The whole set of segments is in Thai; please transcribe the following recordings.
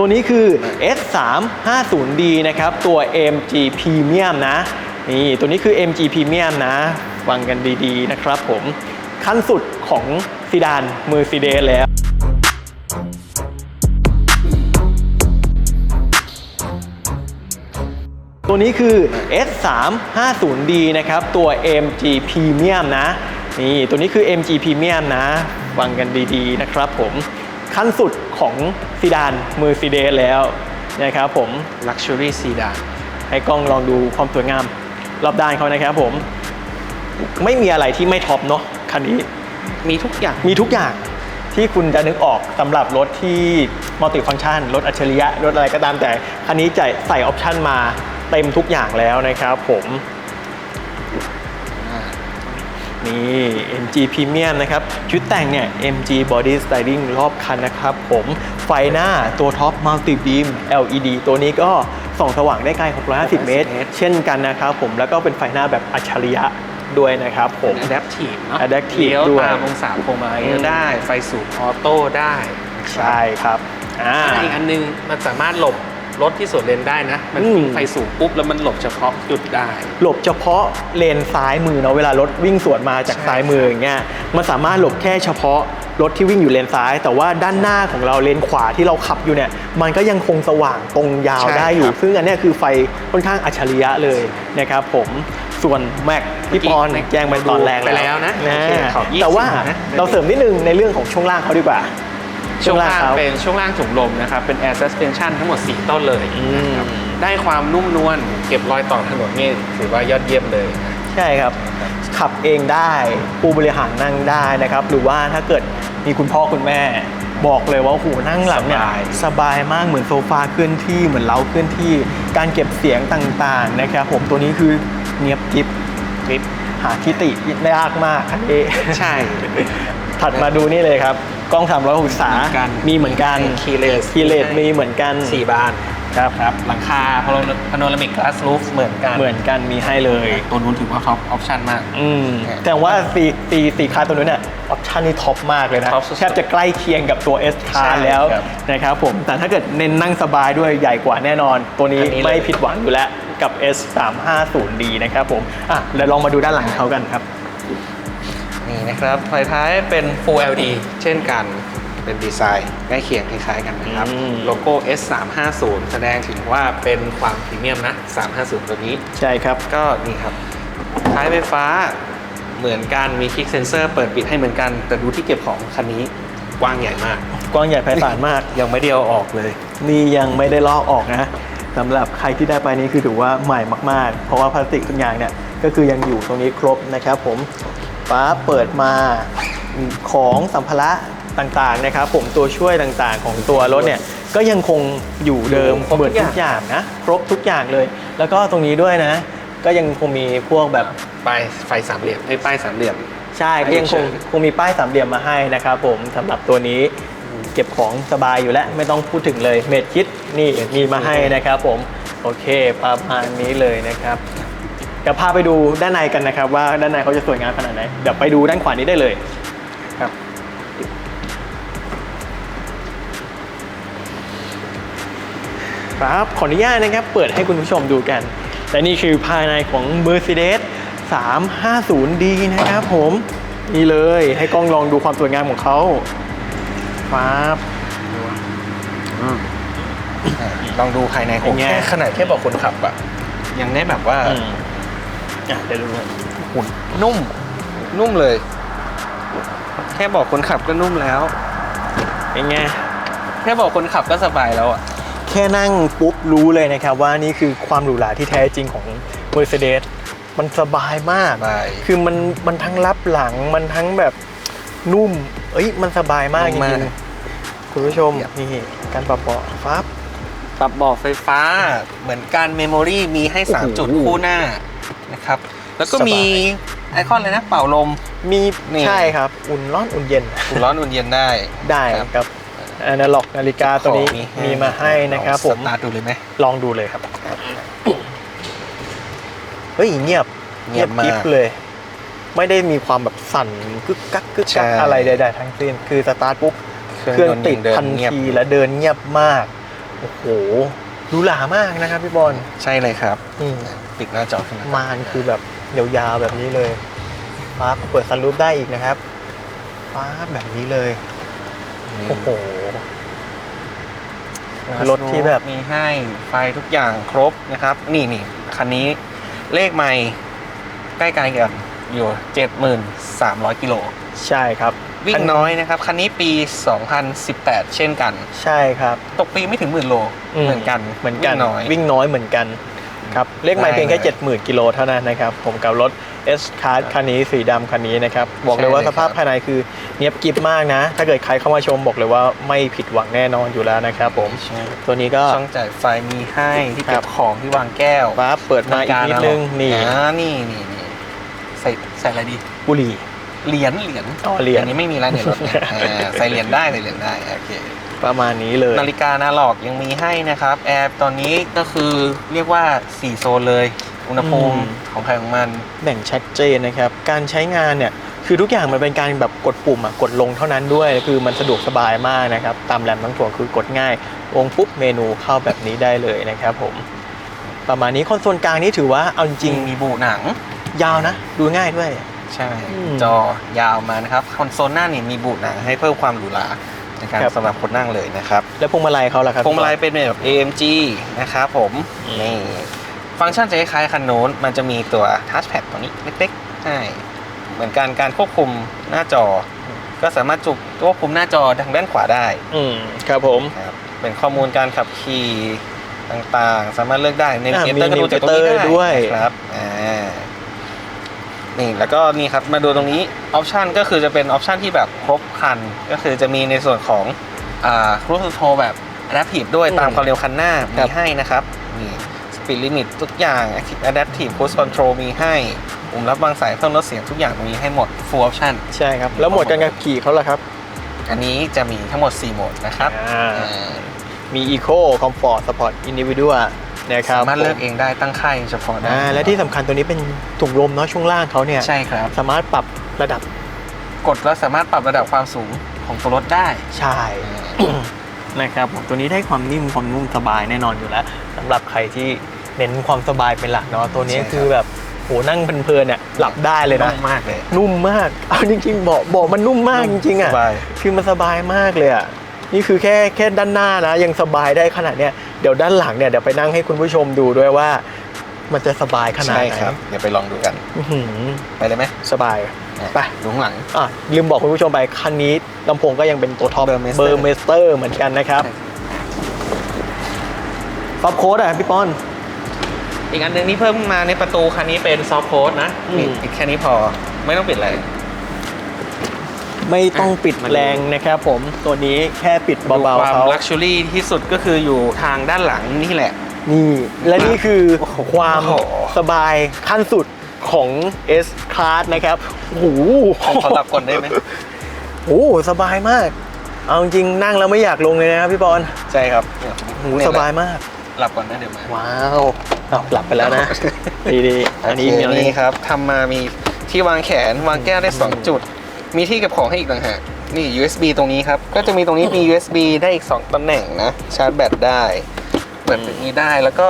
ตัวนี้คือ S350D นะครับ ตัว MG Premium นะ นี่ ตัวนี้คือ MG Premium นะ ฟังกันดีๆ นะครับผม ขั้นสุดของซีดาน Mercedes แล้วตัวนี้คือ S350D นะครับ ตัว MG Premium นะ นี่ ตัวนี้คือ MG Premium นะ ฟังกันดีๆ นะครับผม ขั้นสุดของซีดาน Mercedes แล้วนะครับผม Luxury Sedan ให้กล้องลองดูความสวยงาม รอบด้านเขานะครับผม ไม่มีอะไรที่ไม่ท็อปเนาะคันนี้ มีทุกอย่างมีทุกอย่างที่คุณจะนึกออกสำหรับรถที่มัลติฟัง c t ชันรถอัจฉริยะ รถอะไรก็ตามแต่ คันนี้จะใส่ออปชันมาเต็มทุกอย่างแล้วนะครับผม นี่ MG Premium นะครับ ชุดแต่งเนี่ย MG Body Styling รอบคันนะครับผม ไฟหน้าตัวท็อป Multi Beam LED ตัวนี้ก็ส่องสว่างได้ไกล 650 เมตร เช่นกันนะครับผม แล้วก็เป็นไฟหน้าแบบอัจฉริยะด้วยนะครับผม Adaptive เนอะ Adaptive เลี้ยวด้วยตามองศาพวงมาลัยอืมได้ ไฟสูงออโต้ได้นะครับใช่ครับอ่าอ่าอีกอันนึงมันสามารถหลบ รถที่สวนเลนได้นะ มันอืมยิงไฟสูงปุ๊บ แล้วมันหลบเฉพาะจุดได้ หลบเฉพาะเลนซ้ายมือเนาะเวลารถวิ่งสวนมาจากใช่ซ้ายมืออย่างเงี้ยมันสามารถหลบแค่เฉพาะรถที่วิ่งอยู่เลนซ้าย แต่ว่าด้านหน้าของเราเลนขวาที่เราขับอยู่เนี่ยมันก็ยังคงสว่างตรงยาวได้อยู่ ซึ่งอันเนี้ยคือไฟค่อนข้างอัจฉริยะเลยนะครับผมส่วนแม็กพี่ปอนแจ้งไปตอนแรกไปแล้วนะนะโอเคขอ20แต่ว่านะเราเสริมนิดนึงในเรื่องของช่วงล่างเขาดีกว่า ช่วงล่างเขาเป็นช่วงล่างถุงลมนะครับ เป็น Air Suspension ทั้งหมด 4 ต้นเลยอืมนะครับได้ความนุ่มนวลเก็บรอยต่อถนนนี่ถือว่ายอดเยี่ยมเลยนะใช่ครับ ขับเองได้ผู้บริหารนั่งได้นะครับ หรือว่าถ้าเกิดมีคุณพ่อคุณแม่บอกเลยว่าโอ้โหูนั่งหลังเนี่ยสบายสบายมากเหมือนโซฟาเคลื่อนที่เหมือนเล้าเคลื่อนที่ การเก็บเสียงต่างๆนะครับผมตัวนี้คือเนียบกิฟคลิปหาทิติได้ยากมากคันนี้ใช่ ถัดมาดูนี่เลยครับ กล้อง 360องศาเหมือนกัน มีเหมือนกัน คีเลสคีเลสมีเหมือนกัน สี่บานครับครับ หลังคาพาโนรามิกกลาสรูฟเหมือนกัน เหมือนกันมีให้เลย ตัวนู้นถือว่าท็อปออปชั่นมาก อืมครับแต่ว่าสีสีสีคาร์ตัวนู้นเนี่ยออปชันนี่ท็อปมากเลยนะท็อปสุดๆแทบจะใกล้เคียงกับตัว S คาใช่ร์แล้วครับนะครับผม แต่ถ้าเกิดเน้นนั่งสบายด้วยใหญ่กว่าแน่นอน ตัวนี้อันนี้เลย ไม่ผิดหวังอยู่แล้วกับ S 3 5 0 D นะครับผม อะเดี๋ยวลองมาดูด้านหลังเขากันครับ นี่นะครับไฟท้ายเป็น Full LED เช่นกันเป็นดีไซน์ใกล้เคียงคล้ายๆกันนะครับ อืม โลโก้ S350 แสดงถึงว่าเป็นความพรีเมียมนะ 350 ตัวนี้ ใช่ครับ ก็นี่ครับท้ายไฟฟ้าเหมือนกันมีคลิกเซนเซอร์เปิดปิดให้เหมือนกัน แต่ดูที่เก็บของคันนี้กว้างใหญ่มาก กว้างใหญ่ไพศาลมาก ยังไม่ได้เอาออกเลย นี่ยังไม่ได้ลอกออกนะสำหรับใครที่ได้ไปนี่คือถือว่าใหม่มาก ๆ เพราะว่าพลาสติกทุกอย่างเนี่ยก็คือยังอยู่ตรงนี้ครบนะครับผม ฟ้าเปิดมาของสัมภาระต่างๆนะครับผมตัวช่วยต่างๆของตัวรถเนี่ยก็ยังคงอยู่เดิมครบทุกเหมือนทุกอย่างนะครบทุกอย่างเลย แล้วก็ตรงนี้ด้วยนะ ก็ยังคงมีพวกแบบป้ายไฟสามเหลี่ยมไอ้ยป้ายสามเหลี่ยม ใช่ก็ยังคงคงมีป้ายสามเหลี่ยมมาให้นะครับผมสำหรับตัวนี้เก็บของสบายอยู่แล้วไม่ต้องพูดถึงเลยเมดคิดนี่มีมาให้นะครับผมโอเคประมาณนี้เลยนะครับ เดี๋ยวพาไปดูด้านในกันนะครับ ว่าด้านในเขาจะสวยงามขนาดไหนเดี๋ยวไปดูด้านขวานี้ได้เลยครับครับขออนุญาตนะครับเปิดให้คุณผู้ชมดูกันแต่นี่คือภายในของ Mercedes 350D นะครับผมนี่เลยให้กล้องลองดูความสวยงามของเขาครับลองดูภายในเป็นไงแค่ขนาดแค่บอกคนขับอะยังได้แบบว่า อืมอะเดี๋ยวดูกันหุ่นนุ่ม นุ่มเลย แค่บอกคนขับก็นุ่มแล้วเป็นไงแค่บอกคนขับก็สบายแล้วอะ แค่นั่งปุ๊บรู้เลยนะครับว่านี่คือความหรูหราที่แท้จริงของ Mercedes มันสบายมาก สบายคือมันมันทั้งรับหลังมันทั้งแบบนุ่ม เอ้ยมันสบายมากจนุ่มริมางกๆคุณผู้ชมนี่การปรับเบาะฟับ ปรับเบอกไฟฟ้าเหมือนกันเมมโมรีมีให้ โอ้โห 3 จุดคู่หน้า นะครับ แล้วก็สบายมีไอคอนเลยนะเป่าลม มีนี่ใช่ครับ อุ่นร้อนอุ่นเย็น อุ่นร้อนอุ่นเย็นได้ ได้ครับครับอนาล็อกนาฬิกาตัวนี้มีมาให้นะครับผมสตาร์ทดูเลยไหมลองดูเลยครับ เฮ้ยเงียบเงียบมากกิ๊บเลย ไม่ได้มีความแบบสั่นกึกกักกึกใช่กักอะไรใดๆทั้งสิ้น คือสตาร์ทปุ๊บเครื่องติดยนต์ทันเงียบทีและเดินเงียบมาก โอ้โห หรูหรามากนะครับพี่บอลใช่เลยครับอืมปิดหน้าจอขึ้นมามานคือแบบยาวๆแบบนี้เลยฟ้าเปิดซันรูฟได้อีกนะครับฟ้าแบบนี้เลยโอ้โห รถที่แบบ มีให้ไฟทุกอย่างครบนะครับ นี่นี่คันนี้เลขไม่ใกล้ๆกันอยู่ 73,000กิโล ใช่ครับ วิ่งน้อยนะครับ คันนี้ปี 2018 เช่นกัน ใช่ครับ ตกปีไม่ถึงหมื่นโลเหมือนกันเหมือนกันวิ่งน้อยวิ่งน้อยเหมือนกันครับเลขไม่ได้เพียงแค่เลย70,000 กิโลเท่านั้นนะครับ ผมกับรถ S Class คันนี้สีดำคันนี้นะครับ บอกเลยว่าใช่สเลยภาพครับภายในคือเนียบกิบมากนะ ถ้าเกิดใครเข้ามาชมบอกเลยว่าไม่ผิดหวังแน่นอนอยู่แล้วนะครับผมใช่ตัวนี้ก็ช่องจ่ายไฟมีให้ที่ครัเก็บบของที่วางแก้วฟ้าเปิดมาอีกนิดนึงนี่อ่านี่นี่นี่ใส่ใส่อะไรดีบุหรี่ เหรียญเหรียญอ๋อเหรียญ อันนี้ไม่มีแล้วในรถเนี่ยอ่าใส่เหรียญได้ใส่เหรียญได้โอเค ประมาณนี้เลย นาฬิกานาล็อกยังมีให้นะครับ แอร์ตอนนี้ก็คือเรียกว่า 4 โซนเลย อุณหภูมิอืม ของใครของมัน แบ่งชัดเจนนะครับ การใช้งานเนี่ย คือทุกอย่างมันเป็นการแบบกดปุ่มอะกดลงเท่านั้นด้วย คือมันสะดวกสบายมากนะครับ ตามแรมทั้งถ่วงคือกดง่าย วงปุ๊บเมนูเข้าแบบนี้ได้เลยนะครับผม ประมาณนี้คอนโซลกลางนี่ถือว่าเอาจจริริงงมีบูหนังๆยาวนะ ดูง่ายด้วย ใช่ อืมจอยาวมานะครับ คอนโซลหน้านี่มีบูหนังให้เพิ่มความหรูหราในการครับ สำหรับคนนั่งเลยนะครับแล้วพวงมาลัยเขาล่ะครับ พวงมาลัยเป็นแบบ AMG นะครับผมอืม นี่ฟังก์ชันจะคล้ายๆคันโน้นมันจะมีตัวทัชแพดตัวนี้เล็กๆให้เหมือนกันการควบคุมหน้าจอ ก็สามารถจุกควบคุมหน้าจอทางด้านขวาได้ อืมครับผม ครับเป็นข้อมูลการขับขี่ต่างๆ สามารถเลือกได้ในอ่าเกมีเตอร์ก็ดูจากตรงนี้ navigator ได้ด้วยครับอ่า นี่แล้วก็นี่ครับมาดูตรงนี้ออปชันก็คือจะเป็นออปชันที่แบบครบครัน ก็คือจะมีในส่วนของอ่าครูสโทแบบ adaptive ด้วยอืมตามความเร็วคันหน้าครัมีบให้นะครับนี่ speed limit ทุกอย่าง active adaptive cruise control มีให้ปุ่มรับวางสายเพิ่มลดเสียงทุกอย่างมีให้หมด full option ใช่ครับ แล้วโหมดการขับขี่เขาล่ะครับ อันนี้จะมีทั้งหมด 4 โหมดนะครับอ่าอ่ามี Eco Comfort Sport Individual นะครับสามารถเลือกผเองได้ตั้งค่ายเฉพาะได้อ่าและที่สำคัญตัวนี้เป็นถุงลมเนาะช่วงล่างเขาเนี่ยใช่ครับ สามารถปรับระดับกดแล้วสามารถปรับระดับความสูงของตัวรถได้ใช่นะครับผมตัวนี้ได้ความนิ่มความนุ่มสบายแน่นอนอยู่แล้วสำหรับใครที่เน้นความสบายเป็นหลักเนาะตัวนี้ใช่ครับ คือแบบโหนั่งเพลินๆเนี่ยหลับได้เลยนะนุ่มมากเลยนุ่มมากเอาจริงๆเบาะเบาะมันนุ่มมากจริงๆอะสบาย คือมันสบายมากเลยอะ นี่คือแค่แค่ด้านหน้านะ ยังสบายได้ขนาดเนี้ยเดี๋ยวด้านหลังเนี่ยเดี๋ยวไปนั่งให้คุณผู้ชมดูด้วยว่า มันจะสบายขนาดใช่ไหนครับ เดี๋ยวไปลองดูกัน อื้อหือไปเลยไหมสบาย ไป ดูข้างหลัง อะลืมบอกคุณผู้ชมไปคันนี้ลำโพงก็ยังเป็นตัวท็อป Burmester เบอร์เมสเตอร์เหมือนกันนะครับซอฟโค้ดอะพี่ป้อน อีกอันหนึ่งที่เพิ่มมาในประตูคันนี้เป็นซอฟต์โค้ดนะอืมปิดปิดแค่นี้พอไม่ต้องปิดอะไร ไม่ต้องปิดมาดูแรงนะครับผมตัวนี้แค่ปิดเบาดูๆความเขาลักชัวรี่ที่สุดก็คืออยู่ทางด้านหลังนี่แหละ นี่และนี่คือโอ้โหความสบายขั้นสุดของ S Class นะครับโอ้โหผมขอหลับก่อนได้ไหมโอ้โหสบายมาก เอาจริงๆนั่งแล้วไม่อยากลงเลยนะครับพี่บอลใช่ครับเนี่ยโอ้โหเนี่ยสบายมากหลับก่อนนะเดี๋ยวมาว้าวอ้าวหลับไปแล้วนะดีๆอันนี้โเคมีอะไรนี่ครับทำมามีที่วางแขนวางแก้วได้ 2 จุด มีที่เก็บของให้อีกต่างหากนี่ USB ตรงนี้ครับ ก็จะมีตรงนี้มี USB ได้อีก 2ตำแหน่งนะ ชาร์จแบตได้ เปิดแบบนี้ได้แล้วก็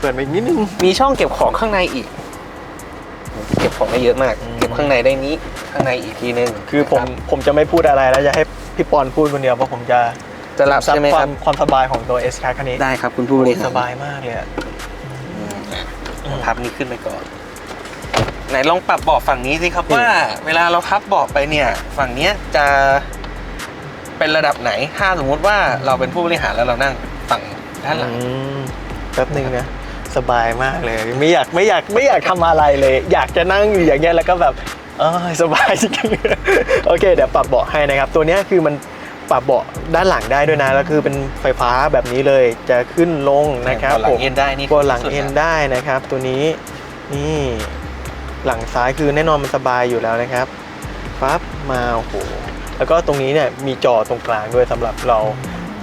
เปิดไปอีกนิดนึง มีช่องเก็บของข้างในอีก เก็บของได้เยอะมากอืมเก็บข้างในได้นี้ข้างในอีกทีนึงคือผมนะรับผมจะไม่พูดอะไรแล้วจะให้พี่ปอนพูดคนเดียวเพราะผมจะจะหลับซับใช่ไหมคควารัมบความสบายของตัว S Class คันนี้ได้ครับคุณผู้บริหารสบายมากเลยอะอืมอะพับนี้ขึ้นไปก่อน ไหนลองปรับเบาะฝั่งนี้สิครับว่า เวลาเราพับเบาะไปเนี่ย ฝั่งเนี้ยจะเป็นระดับไหน ถ้าสมมุติว่าเราเป็นผู้บริหารแล้วเรานั่งฝั่งด้านหลังอืมแป๊บนึงนะสบายมากเลย ไม่อยากไม่อยากไม่อยากทำอะไรเลย อยากจะนั่งอยู่อย่างเงี้ยแล้วก็แบบเออสบายจริงๆโอเคเดี๋ยวปรับเบาะให้นะครับ ตัวเนี้ยคือมันปรับเบาะด้านหลังได้ด้วยนะ แล้วคือเป็นไฟฟ้าแบบนี้เลย จะขึ้นลงนะครับเบาะหลังผมเอ็นได้นี่เบาะหลังสุดๆเอ็นแล้วได้นะครับ ตัวนี้นี่ หลังซ้ายคือแน่นอนมันสบายอยู่แล้วนะครับปั๊บมาโอ้โหแล้วก็ตรงนี้เนี่ยมีจอตรงกลางด้วยสำหรับเรา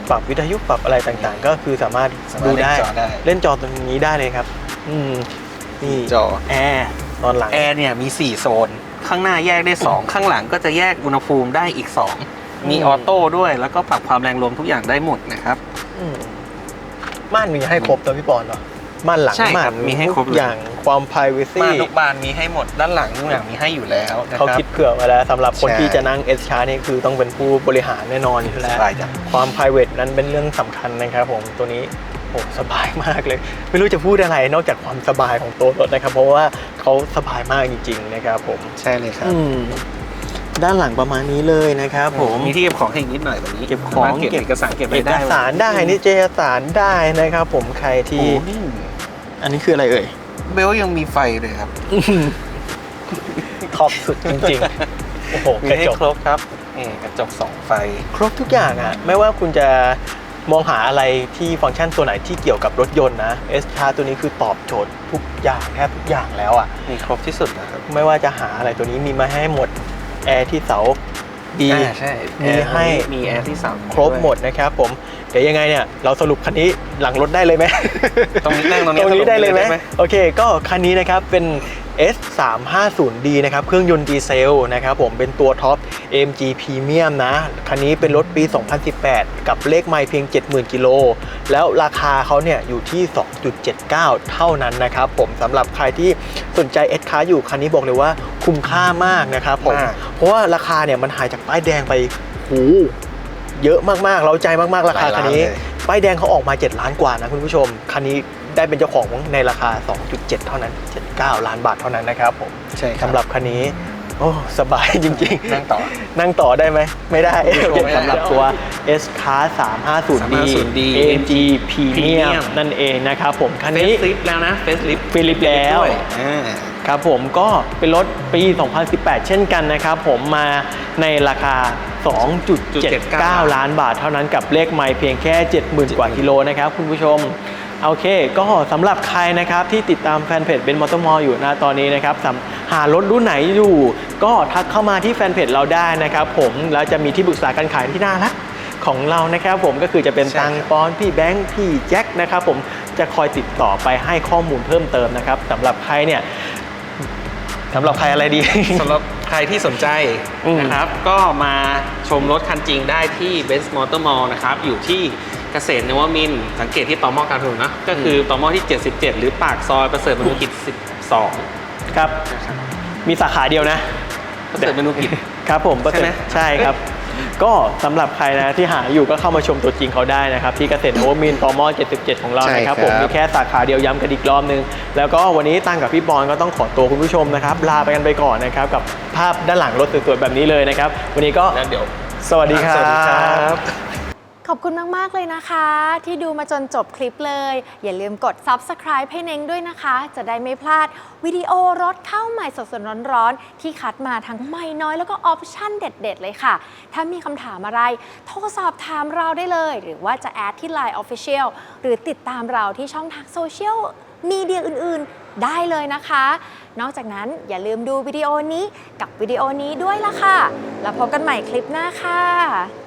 ปรับวิทยุปรับอะไรต่างๆ ก็คือสามารถสามารดูถเล่นได้จอได้เล่นจอตรงนี้ได้เลยครับอืมนี่จอแอร์ตอนหลังแอร์เนี่ยมี 4 โซน ข้างหน้าแยกได้ 2 ข้างหลังก็จะแยกอุณหภูมิได้อีก 2 มีอืมออโต้ด้วยแล้วก็ปรับความแรงลมทุกอย่างได้หมดนะครับอืมม่านมีให้ครบตัวพี่ปอนเนาะ ม่านหลังใช่ครับม่านมีให้ครบทุกเลย อย่างความ privacy ม่านทุกบานมีให้หมดด้านหลังทุกอย่างมีให้อยู่แล้วนะเขาครับ คิดเผื่อมาแล้วสำหรับคนใช่ ที่จะนั่ง S c h a r นี่คือต้องเป็นผู้บริหารแน่นอนอยู่แล้วสบายจัง ความ private นั้นเป็นเรื่องสำคัญนะครับผมตัวนี้โอ้สบายมากเลย ไม่รู้จะพูดอะไรนอกจากความสบายของตัวรถนะครับ เพราะว่าเขาสบายมากจริง ๆ นะครับผม ใช่เลยครับ อืม ด้านหลังประมาณนี้เลยนะครับผมมีที่เก็บของให้อีกนิดหน่อยแบบนี้เก็บของสามารถเก็บเอกสารเก็บอะไรเอกได้สารได้นิตยสารได้นะครับผมใครโอ้ที่นี่อันนี้คืออะไรเอ่ยเบลยังมีไฟเลยครับท็อปสุดจริงๆโอ้โหมีกระให้จกครบครับนี่กระจกสองไฟ ครบทุกอย่างอะไม่ว่าคุณจะมองหาอะไรที่ฟังก์ชันตัวไหนที่เกี่ยวกับรถยนต์นะ S ชาตัวนี้คือตอบโจทย์ทุกอย่างแทบทุกอย่างแล้วอะมีครบที่สุดนะครับไม่ว่าจะหาอะไรตัวนี้มีมาให้หมด แอร์ที่เสาดีอ่าใช่มีให้มีแอร์ที่สามครบหมดนะครับผมเดี๋ยวยังไงเนี่ยเราสรุปคันนี้หลังรถได้เลยไหมตรงนี้นั่งตรงนี้ตรงนี้ได้เลยไหมสรุปได้ไหมโอเค ก็คันนี้นะครับเป็น S 3 5 0 D นะครับเครื่องยนต์ดีเซลนะครับผมเป็นตัวท็อป AMG Premium นะ คันนี้เป็นรถปี 2018 กับเลขไมล์เพียง 70,000 กิโล แล้วราคาเขาเนี่ยอยู่ที่ 2.79 เท่านั้นนะครับผมสำหรับใครที่สนใจ S คาอยู่คันนี้บอกเลยว่าคุ้มค่ามากนะครับผมมากเพราะว่าราคาเนี่ยมันหายจากป้ายแดงไปหู เยอะมากๆ เราใจมากๆ ราคาคันนี้หลายล้านเลยป้ายแดงเขาออกมา 7 ล้านกว่านะคุณผู้ชม คันนี้ได้เป็นเจ้าของในราคา 2.7 เท่านั้น 79 ล้านบาทเท่านั้นนะครับผมใช่คสำหรับคันนี้ โอ้สบายจริงๆ นั่งต่อ นั่งต่อได้ไหม ไม่ได้ไม่ได้สำหรับตัว S Class 350D350D AMG Premium Premium นั่นเองนะครับผม คันเฟนี้สลิฟแล้วนะเฟสลิฟฟิลิปแล้วอ่าครับผมก็เป็นรถปี 2018 เช่นกันนะครับผมมาในราคา 2.79 ล้านบาทเท่านั้นกับเลขไม่เพียงแค่ 70,000 กว่ากิโลนะครับคุณผู้ชมโอเค ก็สำหรับใครนะครับที่ติดตามแฟนเพจเป็นมอเตอร์มออยู่นะตอนนี้นะครับสำหารถรุ่นไหนอยู่ ก็ทักเข้ามาที่แฟนเพจเราได้นะครับผมแล้วจะมีที่ปรึกษาการขายที่น่ารักของเรานะครับผมก็คือจะเป็นใช่ครับตังปอนพี่แบงค์พี่แจ็คนะครับผมจะคอยติดต่อไปให้ข้อมูลเพิ่มเติมนะครับสำหรับใครเนี่ยสำหรับใครอะไรดีสำหรับ ใครที่สนใจอืมนะครับ ก็มาชมรถคันจริงได้ที่ Best Motor Mall นะครับ อยู่ที่เกษตรนวมินทร์สังเกตที่ตอมอการถนนนะ ก็คือตอมอที่ 77 หรือปากซอยประเสริฐมนุกิจ 12ครับนะครับ มีสาขาเดียวนะประเสริฐมนุกิจครับผมใช่ไหมใช่ครับ ก็สำหรับใครนะที่หาอยู่ก็เข้ามาชมตัวจริงเขาได้นะครับ ที่เกษตรโอมินตอมอ77 ของเราใช่นะครับครับผมมีแค่สาขาเดียวย้ำกันอีกรอบนึง แล้วก็วันนี้ตั้งกับพี่บอลก็ต้องขอตัวคุณผู้ชมนะครับลาไปกันไปก่อนนะครับกับภาพด้านหลังรถสวยๆแบบนี้เลยนะครับ วันนี้ก็แล้วเดี๋ยวสวัสดีครัสวัสดีครับบ ขอบคุณมาก ๆ เลยนะคะ ที่ดูมาจนจบคลิปเลย อย่าลืมกด subscribe ให้เน้งด้วยนะคะ จะได้ไม่พลาดวิดีโอรถเข้าใหม่สดๆร้อนๆ ที่คัดมาทั้งไม่น้อยแล้วก็ออปชั่นเด็ด ๆ เลยค่ะ ถ้ามีคำถามอะไร โทรสอบถามเราได้เลย หรือว่าจะแอดที่ Line Official หรือติดตามเราที่ช่องทางโซเชียลมีเดียอื่นๆ ได้เลยนะคะ นอกจากนั้นอย่าลืมดูวิดีโอนี้กับวิดีโอนี้ด้วยล่ะค่ะ แล้วพบกันใหม่คลิปหน้าค่ะ